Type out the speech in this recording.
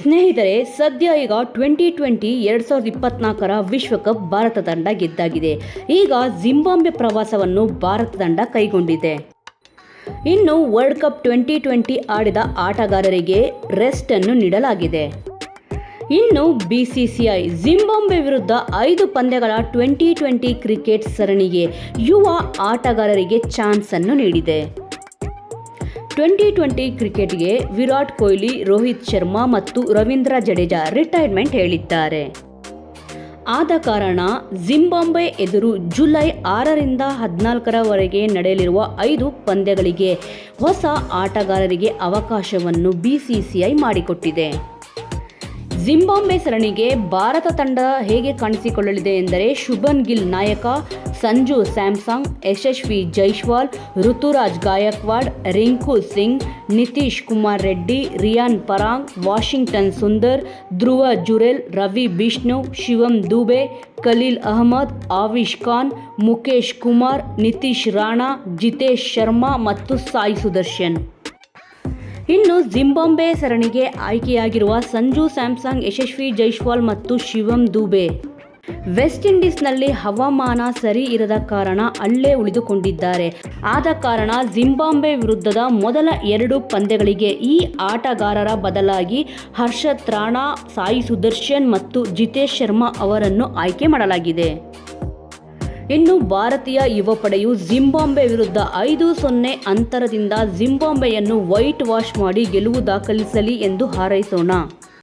ಸ್ನೇಹಿತರೆ, ಸದ್ಯ ಈಗ ಟ್ವೆಂಟಿ ಟ್ವೆಂಟಿ ಎರಡು ಸಾವಿರದ ಇಪ್ಪತ್ನಾಲ್ಕರ ವಿಶ್ವಕಪ್ ಭಾರತ ತಂಡ ಗೆದ್ದಾಗಿದೆ. ಈಗ ಜಿಂಬಾಂಬೆ ಪ್ರವಾಸವನ್ನು ಭಾರತ ತಂಡ ಕೈಗೊಂಡಿದೆ. ಇನ್ನು ವರ್ಲ್ಡ್ ಕಪ್ ಟ್ವೆಂಟಿ ಟ್ವೆಂಟಿ ಆಡಿದ ಆಟಗಾರರಿಗೆ ರೆಸ್ಟ್ ಅನ್ನು ನೀಡಲಾಗಿದೆ. ಇನ್ನು ಬಿಸಿಸಿಐ ಜಿಂಬಾಂಬೆ ವಿರುದ್ಧ ಐದು ಪಂದ್ಯಗಳ ಟ್ವೆಂಟಿ ಟ್ವೆಂಟಿ ಕ್ರಿಕೆಟ್ ಸರಣಿಗೆ ಯುವ ಆಟಗಾರರಿಗೆ ಚಾನ್ಸ್ ಅನ್ನು ನೀಡಿದೆ. ಟ್ವೆಂಟಿ ಟ್ವೆಂಟಿ ಕ್ರಿಕೆಟ್ಗೆ ವಿರಾಟ್ ಕೊಹ್ಲಿ, ರೋಹಿತ್ ಶರ್ಮಾ ಮತ್ತು ರವೀಂದ್ರ ಜಡೇಜಾ ರಿಟೈರ್ಮೆಂಟ್ ಹೇಳಿದ್ದಾರೆ. ಆದ ಕಾರಣ ಜಿಂಬಾಂಬೆ ಎದುರು ಜುಲೈ ಆರರಿಂದ ಹದಿನಾಲ್ಕರವರೆಗೆ ನಡೆಯಲಿರುವ ಐದು ಪಂದ್ಯಗಳಿಗೆ ಹೊಸ ಆಟಗಾರರಿಗೆ ಅವಕಾಶವನ್ನು ಬಿಸಿಸಿಐ ಮಾಡಿಕೊಟ್ಟಿದೆ. ಜಿಂಬಾಬ್ವೆ ಸರಣಿಗೆ ಭಾರತ ತಂಡ ಹೇಗೆ ಕಾಣಿಸಿಕೊಳ್ಳಲಿದೆ ಎಂದರೆ ಶುಭನ್ ಗಿಲ್ ನಾಯಕ, ಸಂಜು ಸ್ಯಾಮ್ಸಂಗ್, ಯಶಸ್ವಿ ಜೈಶ್ವಾಲ್ ಋತುರಾಜ್ ಗಾಯಕ್ವಾಡ್, ರಿಂಕು ಸಿಂಗ್, ನಿತೀಶ್ ಕುಮಾರ್ ರೆಡ್ಡಿ, ರಿಯಾನ್ ಪರಾಂಗ್, ವಾಷಿಂಗ್ಟನ್ ಸುಂದರ್, ಧ್ರುವ ಜುರೆಲ್, ರವಿ ಬಿಷ್ಣು, ಶಿವಂ ದುಬೆ, ಖಲೀಲ್ ಅಹಮದ್, ಆವಿಶ್ ಖಾನ್ ಮುಖೇಶ್ ಕುಮಾರ್, ನಿತೀಶ್ ರಾಣಾ, ಜಿತೇಶ್ ಶರ್ಮಾ ಮತ್ತು ಸಾಯಿ ಸುದರ್ಶನ್. ಇನ್ನು ಜಿಂಬಾಂಬೆ ಸರಣಿಗೆ ಆಯ್ಕೆಯಾಗಿರುವ ಸಂಜು, ಸ್ಯಾಮ್ಸಂಗ್, ಯಶಸ್ವಿ ಜೈಶ್ವಾಲ್ ಮತ್ತು ಶಿವಂ ದುಬೆ. ವೆಸ್ಟ್ ಇಂಡೀಸ್ನಲ್ಲಿ ಹವಾಮಾನ ಸರಿ ಇರದ ಕಾರಣ ಅಲ್ಲೇ ಉಳಿದುಕೊಂಡಿದ್ದಾರೆ. ಆದ ಕಾರಣ ಜಿಂಬಾಂಬೆ ವಿರುದ್ಧದ ಮೊದಲ ಎರಡು ಪಂದ್ಯಗಳಿಗೆ ಈ ಆಟಗಾರರ ಬದಲಾಗಿ ಹರ್ಷತ್ ರಾಣಾ, ಸಾಯಿ ಸುದರ್ಶನ್ ಮತ್ತು ಜಿತೇಶ್ ಶರ್ಮಾ ಅವರನ್ನು ಆಯ್ಕೆ ಮಾಡಲಾಗಿದೆ. ಇನ್ನು ಭಾರತೀಯ ಯುವ ಪಡೆಯು ಜಿಂಬಾಂಬೆ ವಿರುದ್ಧ ಐದು ಸೊನ್ನೆ ಅಂತರದಿಂದ ಜಿಂಬಾಂಬೆಯನ್ನು ವೈಟ್ ವಾಶ್ ಮಾಡಿ ಗೆಲುವು ದಾಖಲಿಸಲಿ ಎಂದು ಹಾರೈಸೋಣ.